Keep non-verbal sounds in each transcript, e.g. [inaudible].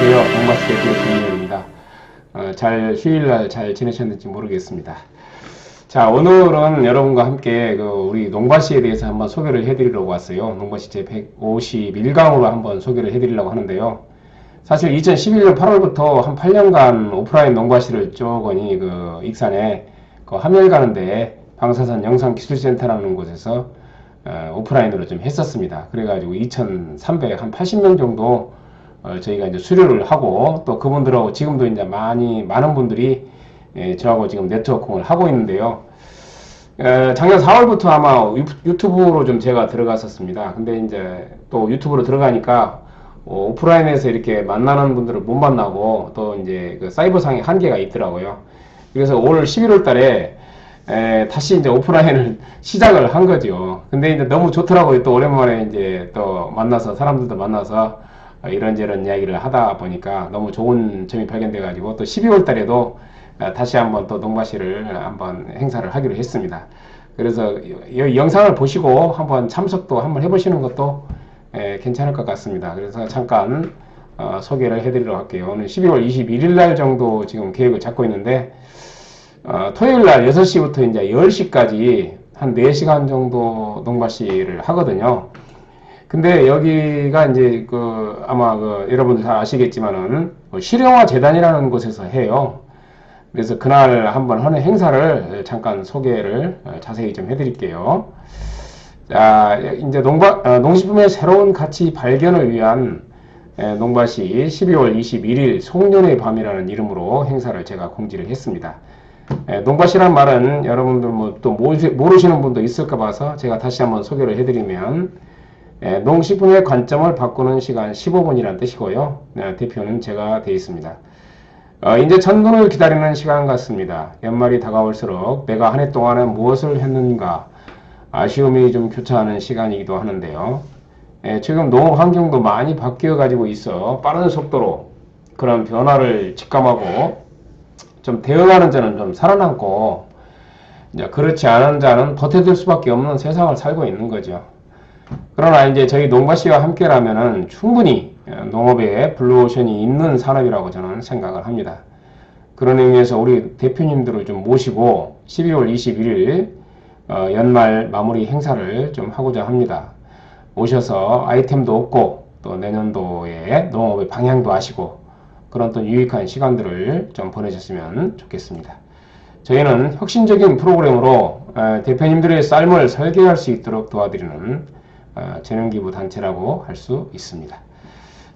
안녕하세요. 동바스 대표 김민입니다. 어, 잘 휴일날 잘 지내셨는지 모르겠습니다. 자 오늘은 여러분과 함께 그 우리 농바시에 대해서 한번 소개를 해드리려고 왔어요. 농바시 제 151강으로 한번 소개를 해드리려고 하는데요. 사실 2011년 8월부터 한 8년간 오프라인 농바시를 쭉 거니 그 익산에 그 함열 가는데 방사선 영상기술센터라는 곳에서 어, 오프라인으로 좀 했었습니다. 그래가지고 2,380명 정도 어, 저희가 이제 수료를 하고 또 그분들하고 지금도 이제 많이 많은 분들이 예, 저하고 지금 네트워킹을 하고 있는데요. 에, 작년 4월부터 아마 유, 유튜브로 좀 제가 들어갔었습니다. 근데 이제 또 유튜브로 들어가니까 어, 오프라인에서 이렇게 만나는 분들을 못 만나고 또 이제 그 사이버상의 한계가 있더라고요. 그래서 올 11월 달에 에, 다시 이제 오프라인을 [laughs] 시작을 한 거죠. 근데 이제 너무 좋더라고요. 또 오랜만에 이제 또 만나서 사람들도 만나서 어, 이런저런 이야기를 하다 보니까 너무 좋은 점이 발견돼 가지고 또 12월 달에도 어, 다시 한번 또 농바시를 한번 행사를 하기로 했습니다. 그래서 이 영상을 보시고 한번 참석도 한번 해보시는 것도 에, 괜찮을 것 같습니다. 그래서 잠깐 어, 소개를 해드리도록 할게요. 오늘 12월 21일 날 정도 지금 계획을 잡고 있는데 어, 토요일 날 6시부터 이제 10시까지 한 4시간 정도 농바시를 하거든요. 근데 여기가 이제 그 아마 그 여러분들 잘 아시겠지만은 뭐 실용화 재단이라는 곳에서 해요. 그래서 그날 한번 하는 행사를 잠깐 소개를 어, 자세히 좀 해드릴게요. 자, 이제 농바, 어, 농식품의 새로운 가치 발견을 위한 에, 농바시 12월 21일 송년의 밤이라는 이름으로 행사를 제가 공지를 했습니다. 에, 농바시란 말은 여러분들 뭐 또 모르시는 분도 있을까 봐서 제가 다시 한번 소개를 해드리면 에, 농식품의 관점을 바꾸는 시간 15분이란 뜻이고요. 네, 대표는 제가 되어 있습니다. 어, 이제 천분을 기다리는 시간 같습니다. 연말이 다가올수록 내가 한 해 동안은 무엇을 했는가 아쉬움이 좀 교차하는 시간이기도 하는데요. 예, 지금 농업 환경도 많이 바뀌어 가지고 있어 빠른 속도로 그런 변화를 직감하고 좀 대응하는 자는 좀 살아남고 그렇지 않은 자는 버텨줄 수밖에 없는 세상을 살고 있는 거죠. 그러나 이제 저희 농바 씨와 함께라면은 충분히 농업에 블루오션이 있는 산업이라고 저는 생각을 합니다. 그런 의미에서 우리 대표님들을 좀 모시고 12월 21일 어, 연말 마무리 행사를 좀 하고자 합니다. 오셔서 아이템도 얻고 또 내년도에 농업의 방향도 아시고 그런 또 유익한 시간들을 좀 보내셨으면 좋겠습니다. 저희는 혁신적인 프로그램으로 대표님들의 삶을 설계할 수 있도록 도와드리는 어, 재능기부 단체라고 할 수 있습니다.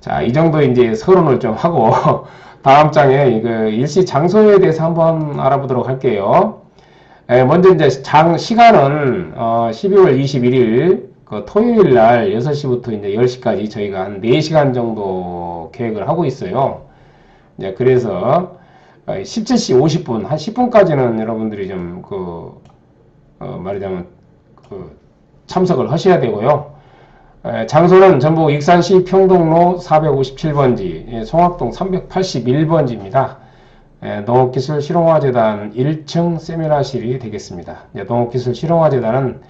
자, 이 정도 이제 서론을 좀 하고 [laughs] 다음 장에 그 일시 장소에 대해서 한번 알아보도록 할게요. 예, 먼저 이제 장 시간은 어 12월 21일 그 토요일 날 6시부터 이제 10시까지 저희가 한 4시간 정도 계획을 하고 있어요. 이제 그래서 17시 어, 50분 한 10분까지는 여러분들이 좀 그 어 말하자면 그 참석을 하셔야 되고요. 에, 장소는 전북 익산시 평동로 457번지, 예, 송악동 381번지입니다. 농업기술 실용화재단 1층 세미나실이 되겠습니다. 농업기술 실용화재단은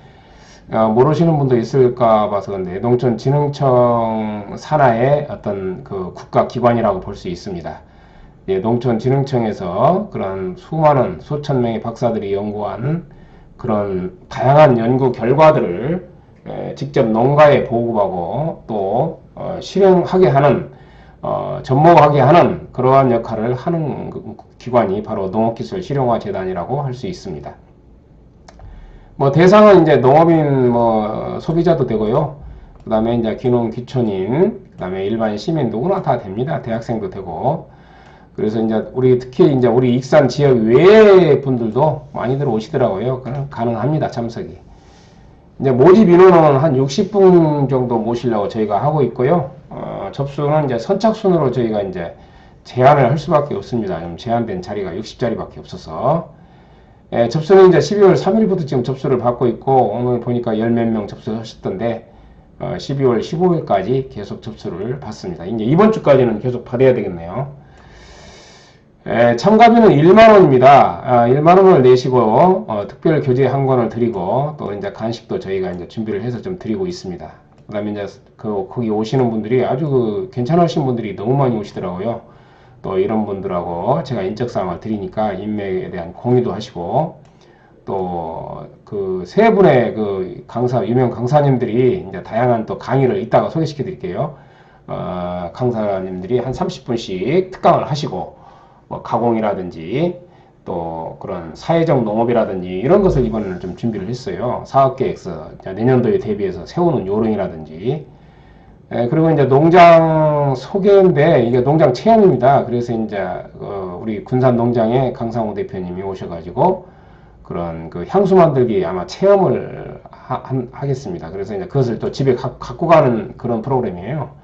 어, 모르시는 분도 있을까 봐서 근데 농촌진흥청 산하의 어떤 그 국가기관이라고 볼 수 있습니다. 예, 농촌진흥청에서 그런 수많은 수천 명의 박사들이 연구한 그런 다양한 연구 결과들을 에, 직접 농가에 보고하고 또 어, 실행하게 하는 어, 접목하게 하는 그러한 역할을 하는 그 기관이 바로 농업기술 실용화 재단이라고 할 수 있습니다. 뭐 대상은 이제 농업인 뭐 소비자도 되고요. 그 다음에 이제 귀농 귀촌인, 그 다음에 일반 시민 누구나 다 됩니다. 대학생도 되고. 그래서 이제 우리 특히 이제 우리 익산 지역 외 분들도 많이들 오시더라고요. 가능합니다. 참석이. 이제 모집 인원은 한 60분 정도 모시려고 저희가 하고 있고요. 어, 접수는 이제 선착순으로 저희가 이제 제한을 할 수밖에 없습니다. 제한된 자리가 60자리밖에 없어서. 예, 접수는 이제 12월 3일부터 지금 접수를 받고 있고, 오늘 보니까 열 몇 명 접수하셨던데, 어, 12월 15일까지 계속 접수를 받습니다. 이제 이번 주까지는 계속 받아야 되겠네요. 예, 참가비는 1만원입니다. 아, 1만원을 내시고, 어, 특별 교재 한 권을 드리고, 또 이제 간식도 저희가 이제 준비를 해서 좀 드리고 있습니다. 그 다음에 이제 그 거기 오시는 분들이 아주 그 괜찮으신 분들이 너무 많이 오시더라고요. 또 이런 분들하고 제가 인적사항을 드리니까 인맥에 대한 공유도 하시고 또 그 세 분의 그 강사 유명 강사님들이 이제 다양한 또 강의를 이따가 소개시켜 드릴게요. 어, 강사님들이 한 30분씩 특강을 하시고 뭐 가공이라든지 또 그런 사회적 농업이라든지 이런 것을 이번에는 좀 준비를 했어요. 사업계획서 내년도에 대비해서 세우는 요령이라든지 예, 그리고 이제 농장 소개인데 이게 농장 체험입니다. 그래서 이제 어, 우리 군산 농장에 강상호 대표님이 오셔가지고 그런 그 향수 만들기 아마 체험을 하, 겠습니다 그래서 이제 그것을 또 집에 가, 갖고 가는 그런 프로그램이에요.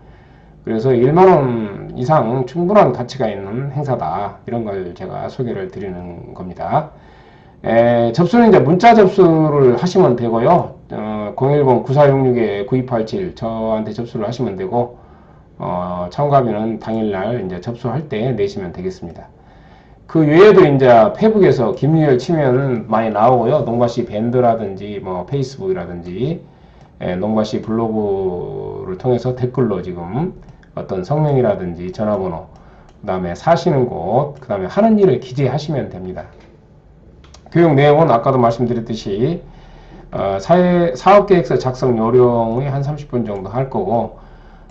그래서 1만 원 이상 충분한 가치가 있는 행사다. 이런 걸 제가 소개를 드리는 겁니다. 에, 접수는 이제 문자 접수를 하시면 되고요. 어, 010-9466-9287 저한테 접수를 하시면 되고 어, 참가비는 당일날 이제 접수할 때 내시면 되겠습니다. 그 외에도 이제 페북에서 김유열 치면 많이 나오고요. 농가시 밴드라든지 뭐 페이스북이라든지 예, 농가시 블로그를 통해서 댓글로 지금 어떤 성명이라든지 전화번호 그 다음에 사시는 곳, 그 다음에 하는 일을 기재하시면 됩니다. 교육 내용은 아까도 말씀드렸듯이 어, 사회, 사업계획서 작성 요령이 한 30분 정도 할 거고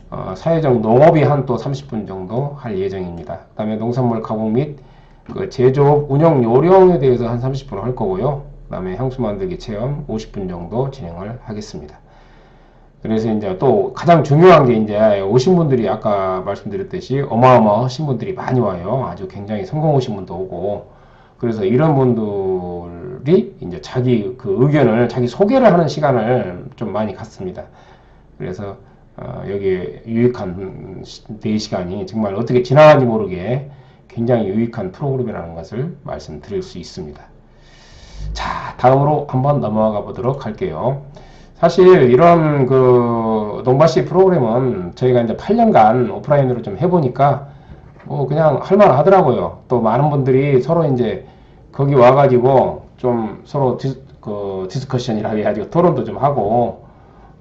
어, 사회적 농업이 한 또 30분 정도 할 예정입니다. 그 다음에 농산물 가공 및 그 제조업 운영 요령에 대해서 한 30분 할 거고요. 그 다음에 향수 만들기 체험 50분 정도 진행을 하겠습니다. 그래서 이제 또 가장 중요한 게 이제 오신 분들이 아까 말씀드렸듯이 어마어마하신 분들이 많이 와요. 아주 굉장히 성공 오신 분도 오고. 그래서 이런 분들이 이제 자기 그 의견을 자기 소개를 하는 시간을 좀 많이 갖습니다. 그래서 어, 여기 유익한 4시간이 정말 어떻게 지나가는지 모르게 굉장히 유익한 프로그램이라는 것을 말씀드릴 수 있습니다. 자, 다음으로 한번 넘어가 보도록 할게요. 사실 이런 그 농바씨 프로그램은 저희가 이제 8년간 오프라인으로 좀 해보니까 뭐 그냥 할만 하더라고요. 또 많은 분들이 서로 이제 거기 와가지고 좀 서로 디스, 그 디스커션이라 해가지고 토론도 좀 하고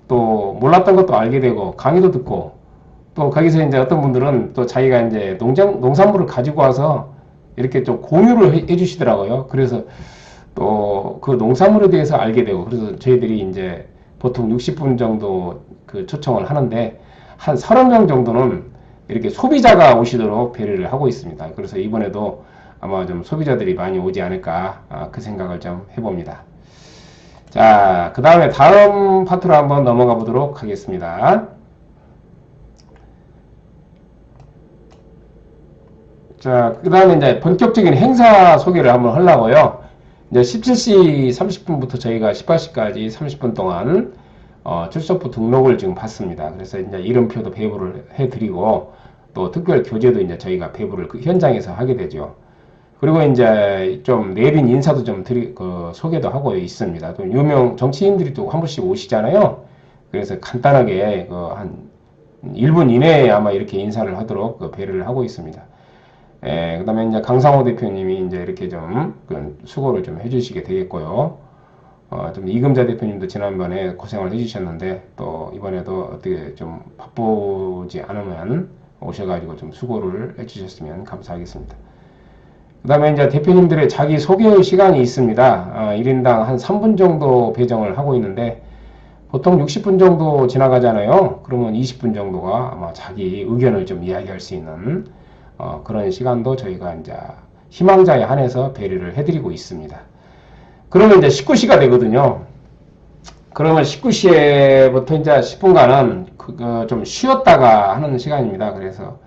또 몰랐던 것도 알게 되고 강의도 듣고 또 거기서 이제 어떤 분들은 또 자기가 이제 농장 농산물을 가지고 와서 이렇게 좀 공유를 해, 해 주시더라고요. 그래서 또 그 농산물에 대해서 알게 되고 그래서 저희들이 이제 보통 60분 정도 그 초청을 하는데 한 30명 정도는 이렇게 소비자가 오시도록 배려를 하고 있습니다. 그래서 이번에도 아마 좀 소비자들이 많이 오지 않을까 아, 그 생각을 좀 해봅니다. 자, 그 다음에 다음 파트로 한번 넘어가 보도록 하겠습니다. 자, 그 다음에 이제 본격적인 행사 소개를 한번 하려고요. 이제 17시 30분부터 저희가 18시까지 30분 동안 어, 출석부 등록을 지금 받습니다. 그래서 이제 이름표도 배부를 해드리고 또 특별 교재도 이제 저희가 배부를 그 현장에서 하게 되죠. 그리고 이제 좀 내빈 인사도 좀 드리, 그 소개도 하고 있습니다. 또 유명 정치인들이 또 한 번씩 오시잖아요. 그래서 간단하게 그 한 1분 이내에 아마 이렇게 인사를 하도록 그 배려를 하고 있습니다. 예, 그 다음에 이제 강상호 대표님이 이제 이렇게 좀 수고를 좀 해주시게 되겠고요. 어, 좀 이금자 대표님도 지난번에 고생을 해주셨는데 또 이번에도 어떻게 좀 바쁘지 않으면 오셔가지고 좀 수고를 해주셨으면 감사하겠습니다. 그 다음에 이제 대표님들의 자기 소개 시간이 있습니다. 어, 1인당 한 3분 정도 배정을 하고 있는데 보통 60분 정도 지나가잖아요. 그러면 20분 정도가 아마 자기 의견을 좀 이야기할 수 있는 어, 그런 시간도 저희가 이제 희망자에 한해서 배려를 해드리고 있습니다. 그러면 이제 19시가 되거든요. 그러면 19시에부터 이제 10분간은 그좀 쉬었다가 하는 시간입니다. 그래서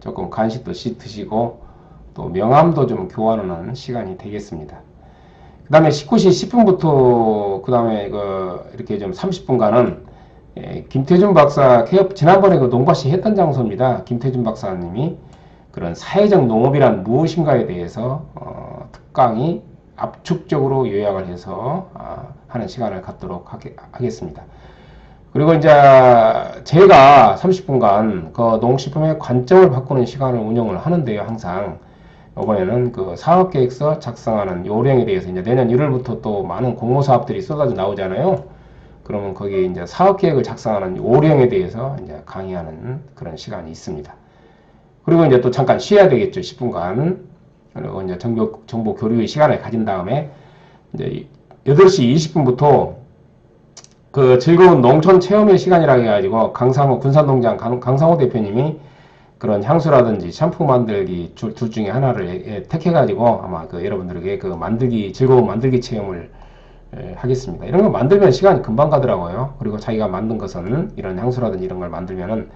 조금 간식도 씻으시고 또 명함도 좀 교환하는 시간이 되겠습니다. 그 다음에 19시 10분부터 그 다음에 그 이렇게 좀 30분간은 예, 김태준 박사 지난번에 그 농바시 했던 장소입니다. 김태준 박사님이 그런 사회적 농업이란 무엇인가에 대해서 어, 특강이 압축적으로 요약을 해서 어, 하는 시간을 갖도록 하게, 하겠습니다. 그리고 이제 제가 30분간 그 농식품의 관점을 바꾸는 시간을 운영을 하는데요, 항상. 이번에는 그 사업계획서 작성하는 요령에 대해서 이제 내년 1월부터 또 많은 공모 사업들이 쏟아져 나오잖아요. 그러면 거기에 이제 사업 계획을 작성하는 오령에 대해서 이제 강의하는 그런 시간이 있습니다. 그리고 이제 또 잠깐 쉬어야 되겠죠. 10분간. 그리고 이제 정보, 정보 교류의 시간을 가진 다음에 이제 8시 20분부터 그 즐거운 농촌 체험의 시간이라 해가지고 강상호 군산농장 강- 강상호 대표님이 그런 향수라든지 샴푸 만들기 줄- 둘 중에 하나를 택해가지고 아마 그 여러분들에게 그 만들기 즐거운 만들기 체험을 예, 하겠습니다. 이런 거 만들면 시간이 금방 가더라고요. 그리고 자기가 만든 것은 이런 향수라든지 이런 걸 만들면은 예,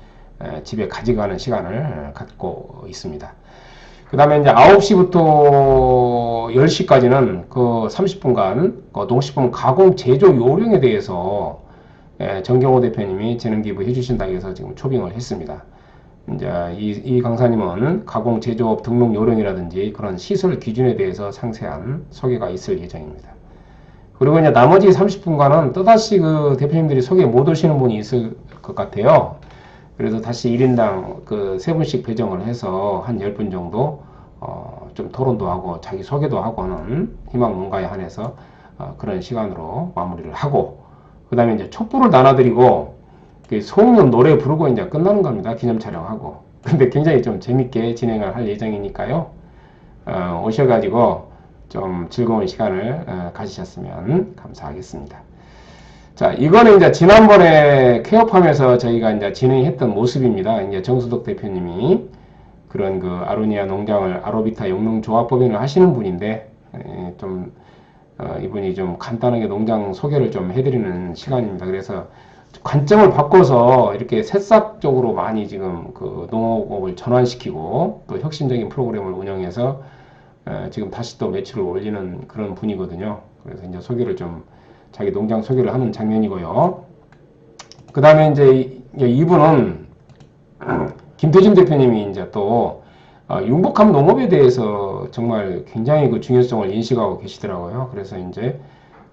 집에 가져가는 시간을 예, 갖고 있습니다. 그 다음에 이제 9시부터 10시까지는 그 30분간 그 농식품 가공 제조 요령에 대해서 예, 정경호 대표님이 재능 기부 해 주신다고 해서 지금 초빙을 했습니다. 이제 이, 이 강사님은 가공 제조업 등록 요령이라든지 그런 시설 기준에 대해서 상세한 소개가 있을 예정입니다. 그리고 이제 나머지 30분간은 또다시 그 대표님들이 소개 못 오시는 분이 있을 것 같아요. 그래서 다시 1인당 그 세 분씩 배정을 해서 한 10분 정도 어, 좀 토론도 하고 자기 소개도 하고 는 희망 뭔가에 한해서 어, 그런 시간으로 마무리를 하고 그 다음에 이제 촛불을 나눠드리고 그 소음은 노래 부르고 이제 끝나는 겁니다. 기념 촬영하고. [laughs] 근데 굉장히 좀 재밌게 진행을 할 예정이니까요. 어, 오셔가지고 좀 즐거운 시간을 어, 가지셨으면 감사하겠습니다. 자, 이거는 이제 지난번에 쾌업하면서 저희가 이제 진행했던 모습입니다. 이제 정수덕 대표님이 그런 그 아로니아 농장을 아로비타 영농 조합법인을 하시는 분인데, 에, 좀, 어, 이분이 좀 간단하게 농장 소개를 좀 해드리는 시간입니다. 그래서 관점을 바꿔서 이렇게 새싹적으로 많이 지금 그 농업을 전환시키고 또 혁신적인 프로그램을 운영해서 에, 지금 다시 또 매출을 올리는 그런 분이거든요. 그래서 이제 소개를 좀 자기 농장 소개를 하는 장면이고요. 그 다음에 이제 이- 이분은 [clears throat] 김태진 대표님이 이제 또 어, 융복함 농업에 대해서 정말 굉장히 그 중요성을 인식하고 계시더라고요. 그래서 이제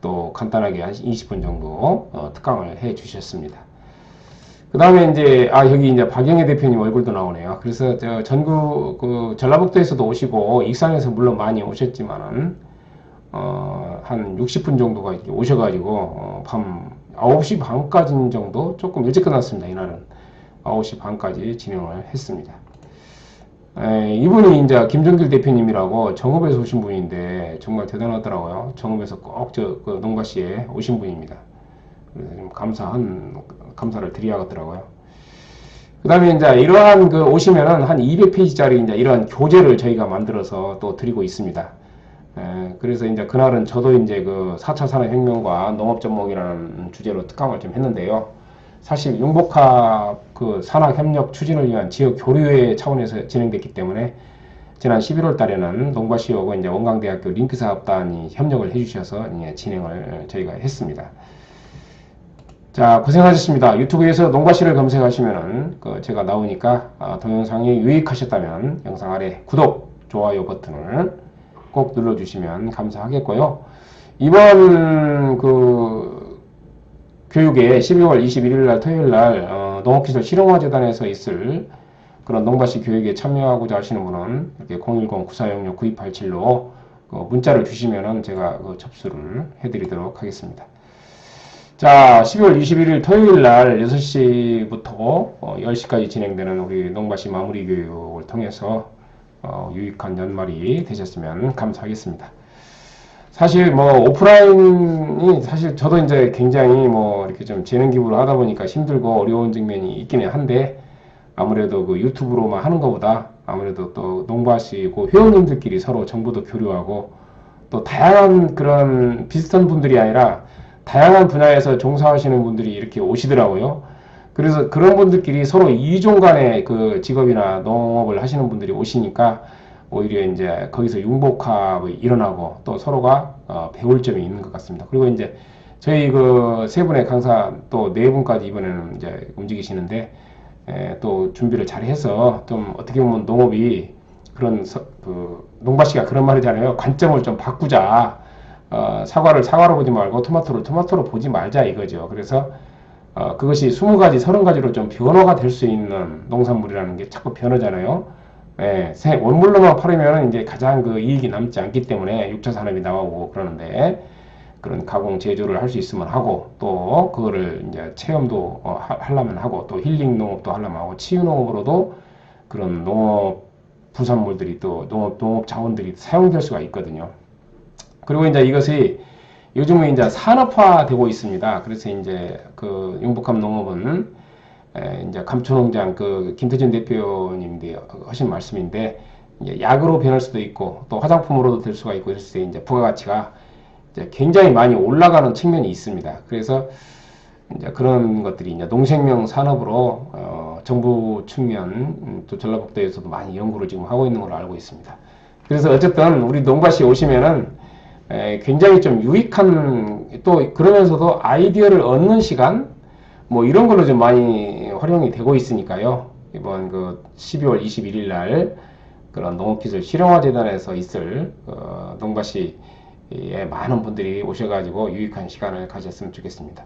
또 간단하게 한 20분 정도 어, 특강을 해 주셨습니다. 그 다음에 이제, 아, 여기 이제 박영애 대표님 얼굴도 나오네요. 그래서 저 전국, 그 전라북도에서도 오시고, 익산에서 물론 많이 오셨지만은, 어, 한 60분 정도가 오셔가지고, 어, 밤 9시 반까지 정도? 조금 일찍 끝났습니다, 이날은. 9시 반까지 진행을 했습니다. 에, 이분이 이제 김정길 대표님이라고 정읍에서 오신 분인데, 정말 대단하더라고요. 정읍에서 꼭 저, 그 농가시에 오신 분입니다. 그래서 좀 감사한, 감사를 드려야겠더라고요. 그 다음에 이제 이러한 그 오시면은 한 200페이지짜리 이제 이러한 교재를 저희가 만들어서 또 드리고 있습니다. 에, 그래서 이제 그날은 저도 이제 그 4차 산업혁명과 농업전목이라는 주제로 특강을 좀 했는데요. 사실 융복합 그 산학협력 추진을 위한 지역 교류회 차원에서 진행됐기 때문에 지난 11월 달에는 농바시하고 이제 원광대학교 링크사업단이 협력을 해주셔서 이제 진행을 저희가 했습니다. 자, 고생하셨습니다. 유튜브에서 농과시를 검색하시면은 그 제가 나오니까 아, 동영상이 유익하셨다면 영상 아래 구독, 좋아요 버튼을 꼭 눌러주시면 감사하겠고요. 이번 그 교육에 12월 21일 날 토요일 날 어, 농업기술 실용화재단에서 있을 그런 농바시 교육에 참여하고자 하시는 분은 이렇게 010-9406-9287로 그 문자를 주시면은 제가 그 접수를 해드리도록 하겠습니다. 자, 12월 21일 토요일 날 6시부터 어, 10시까지 진행되는 우리 농바시 마무리 교육을 통해서 어, 유익한 연말이 되셨으면 감사하겠습니다. 사실 뭐 오프라인이 사실 저도 이제 굉장히 뭐 이렇게 좀 재능 기부를 하다 보니까 힘들고 어려운 측면이 있기는 한데 아무래도 그 유튜브로만 하는 것보다 아무래도 또 농바시고 회원님들끼리 서로 정보도 교류하고 또 다양한 그런 비슷한 분들이 아니라 다양한 분야에서 종사하시는 분들이 이렇게 오시더라고요. 그래서 그런 분들끼리 서로 이종 간의 그 직업이나 농업을 하시는 분들이 오시니까 오히려 이제 거기서 융복합이 일어나고 또 서로가 어, 배울 점이 있는 것 같습니다. 그리고 이제 저희 그 세 분의 강사 또 네 분까지 이번에는 이제 움직이시는데 에, 또 준비를 잘 해서 좀 어떻게 보면 농업이 그런 서, 그 농바 씨가 그런 말이잖아요. 관점을 좀 바꾸자. 어, 사과를 사과로 보지 말고 토마토를 토마토로 보지 말자 이거죠. 그래서 어, 그것이 20가지, 30가지로 좀 변화가 될 수 있는 농산물이라는 게 자꾸 변하잖아요. 예, 새 원물로만 팔으면 이제 가장 그 이익이 남지 않기 때문에 6차 산업이 나오고 그러는데 그런 가공 제조를 할 수 있으면 하고 또 그거를 이제 체험도 어, 하- 하려면 하고 또 힐링 농업도 하려면 하고 치유 농업으로도 그런 농업 부산물들이 또 농업 농업 자원들이 사용될 수가 있거든요. 그리고 이제 이것이 요즘은 이제 산업화되고 있습니다. 그래서 이제 그 융복합 농업은 에, 이제 감초농장 그 김태준 대표님이 하신 말씀인데 이제 약으로 변할 수도 있고 또 화장품으로도 될 수가 있고 그랬을 때 이제 부가가치가 이제 굉장히 많이 올라가는 측면이 있습니다. 그래서 이제 그런 것들이 이제 농생명 산업으로 어, 정부 측면 음, 또 전라북도에서도 많이 연구를 지금 하고 있는 걸로 알고 있습니다. 그래서 어쨌든 우리 농밭이 오시면은 에, 굉장히 좀 유익한 또 그러면서도 아이디어를 얻는 시간 뭐 이런 걸로 좀 많이 활용이 되고 있으니까요. 이번 그 12월 21일 날 그런 농업기술 실용화재단에서 있을 어, 농밭시에 많은 분들이 오셔가지고 유익한 시간을 가졌으면 좋겠습니다.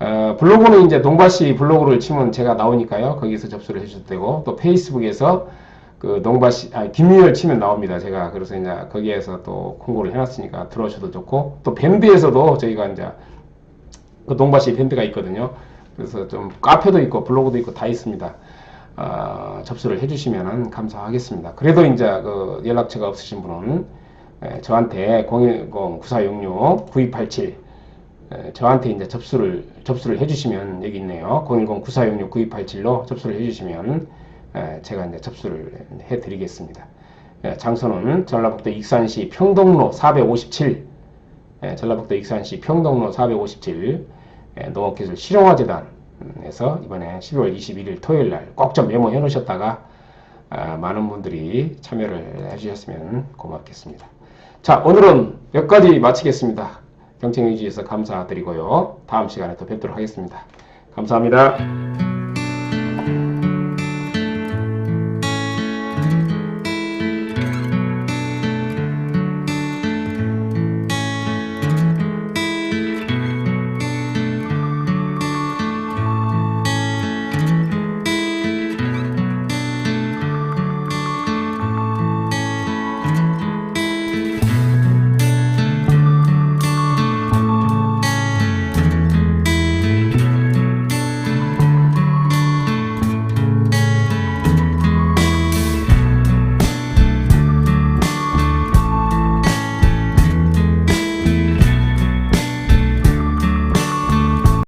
어, 블로그는 이제 농밭시 블로그를 치면 제가 나오니까요. 거기서 접수를 해주셔도 되고 또 페이스북에서 그 농밭시 아 김유열 치면 나옵니다. 제가 그래서 이제 거기에서 또 공고를 해놨으니까 들어오셔도 좋고 또 밴드에서도 저희가 이제 그 농밭시 밴드가 있거든요. 그래서 좀 카페도 있고 블로그도 있고 다 있습니다. 어, 접수를 해주시면 감사하겠습니다. 그래도 이제 그 연락처가 없으신 분은 에, 저한테 010-9466-9287 에, 저한테 이제 접수를 접수를 해주시면 여기 있네요. 010-9466-9287로 접수를 해주시면 에, 제가 이제 접수를 해드리겠습니다. 에, 장소는 전라북도 익산시 평동로 457 예, 전라북도 익산시 평동로 457 예, 농업기술 실용화재단에서 이번에 12월 21일 토요일 날 꼭 좀 메모해 놓으셨다가 아, 많은 분들이 참여를 해주셨으면 고맙겠습니다. 자, 오늘은 여기까지 마치겠습니다. 경청해 주셔서 감사드리고요. 다음 시간에 또 뵙도록 하겠습니다. 감사합니다.